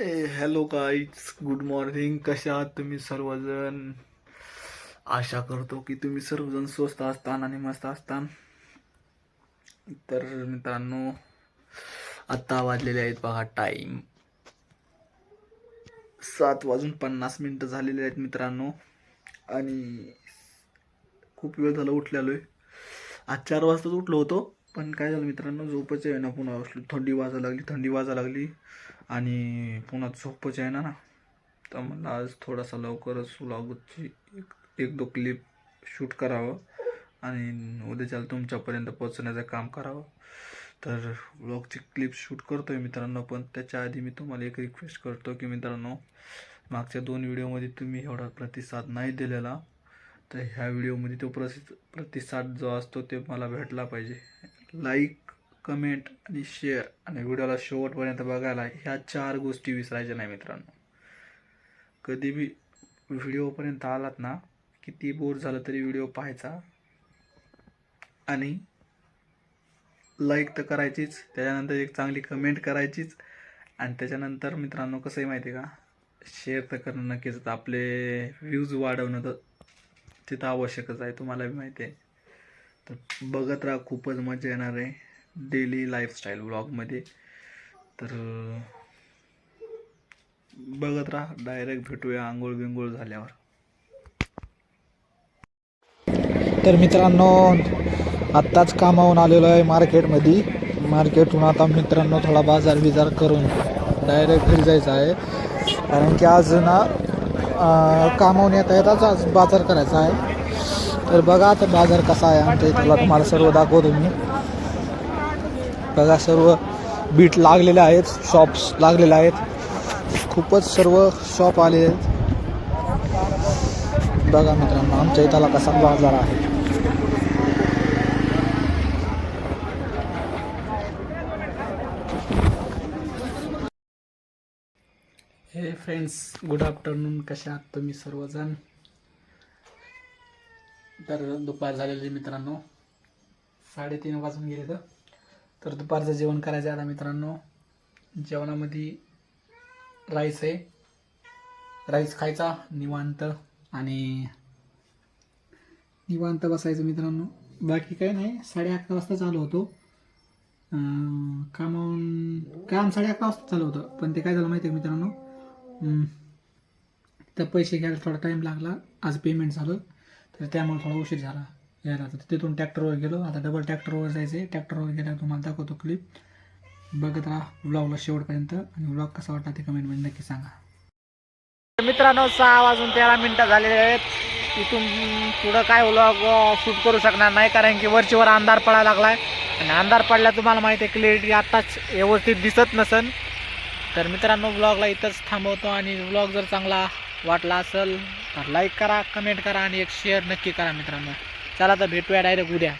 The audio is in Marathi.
ए हॅलो गाईज गुड मॉर्निंग कशा आहात तुम्ही सर्वजण? आशा करतो की तुम्ही सर्वजण स्वस्त असतान आणि मस्त असतान. तर मित्रांनो आत्ता वाजलेले आहेत बघा टाईम सात वाजून पन्नास मिनटं झालेले आहेत मित्रांनो. आणि खूप वेळ झाला उठलेलो आहे आज चार वाजताच उठलो होतो. पण काय झालं मित्रांनो झोपच आहे ना पुन्हा असली थंडी वाजा लागली थंडी वाजा लागली. आणि पुन्हा झोपच आहे ना. ना तर मला आज थोडासा लवकरच व्लॉगची एक एक दो क्लिप शूट करावं. आणि उद्याच्याला तुमच्यापर्यंत पोहोचण्याचं काम करावं. तर व्लॉगची क्लिप शूट करतो आहे मित्रांनो पण त्याच्या आधी मी तुम्हाला एक रिक्वेस्ट करतो की मित्रांनो मागच्या दोन व्हिडिओमध्ये तुम्ही एवढा प्रतिसाद नाही दिलेला. तर ह्या व्हिडिओमध्ये तो प्रसि प्रतिसाद जो असतो ते मला भेटला पाहिजे. लाईक कमेंट आणि शेअर आणि व्हिडिओला शेवटपर्यंत बघायला ह्या चार गोष्टी विसरायच्या नाही मित्रांनो. कधी बी व्हिडिओपर्यंत आलात ना किती बोर झालं तरी व्हिडिओ पाहायचा. आणि लाईक तर करायचीच त्याच्यानंतर एक चांगली कमेंट करायचीच. आणि त्याच्यानंतर मित्रांनो कसं आहे माहिती आहे का? शेअर तर करणं नक्कीच तर आपले व्ह्यूज वाढवणं तर तिथं आवश्यकच आहे तुम्हाला बी माहिती आहे. तर बघत राहा खूपच मजा येणार आहे. डेली लाईफस्टाईल व्लॉगमध्ये तर बघत राहा डायरेक्ट भेटूया आंघोळ बिंघोळ झाल्यावर. तर मित्रांनो आत्ताच कामावून आलेलो आहे मार्केटमध्ये. मार्केटहून आता मित्रांनो थोडा बाजार बिजार करून डायरेक्ट घरी जायचं आहे. कारण की आज ना कामावून येता येताच आज बाजार करायचा आहे. तर बघा आता बाजार कसा आहे आमच्या इथला. तुम्हाला सर्व दाखवतो मी. बघा सर्व बीट लागलेले आहेत शॉप्स लागलेले आहेत. खूपच सर्व शॉप आले आहेत. बघा मित्रांनो आमच्या इथला कसा बाजार आहे. हे फ्रेंड्स गुड आफ्टरनून कशा आहात तुम्ही सर्वजण? तर दुपार झालेली मित्रांनो. साडेतीन वाजून गेले तर. तर दुपारचं जेवण करायचं आहे आता मित्रांनो. जेवणामध्ये राईस आहे. राईस खायचा निवांत आणि निवांत बसायचं मित्रांनो. बाकी काही नाही साडे अकरा वाजता चालू होतो. अं, कामावून काम साडे अकरा वाजता चालू होतं पण ते काय झालं माहिती आहे मित्रांनो? तर पैसे घ्यायला थोडा टाईम लागला. आज पेमेंट झालं. तर त्यामुळे थोडा उशीर झाला यायला. तर तिथून ट्रॅक्टरवर गेलो. आता डबल ट्रॅक्टरवर जायचं आहे ट्रॅक्टरवर गेल्यावर तुम्हाला दाखवतो क्लिप बघत राहा व्लॉगला शेवटपर्यंत आणि व्लॉग कसा वाटला ते कमेंटमध्ये नक्की सांगा. मित्रांनो सहा वाजून तेरा मिनटं झालेले आहेत. इथून पुढं काय व्लॉग शूट करू शकणार नाही कारण की वरचीवर अंधार पडायला लागला आहे आणि अंधार पडला तुम्हाला माहिती आहे क्लिअरिटी आत्ताच व्यवस्थित दिसत नसन. तर मित्रांनो व्लॉगला इथंच थांबवतो आणि व्लॉग जर चांगला वाटला असेल तर लाईक करा कमेंट करा आणि एक शेअर नक्की करा मित्रांनो. चला तर भेटूया डायरेक्ट उद्या.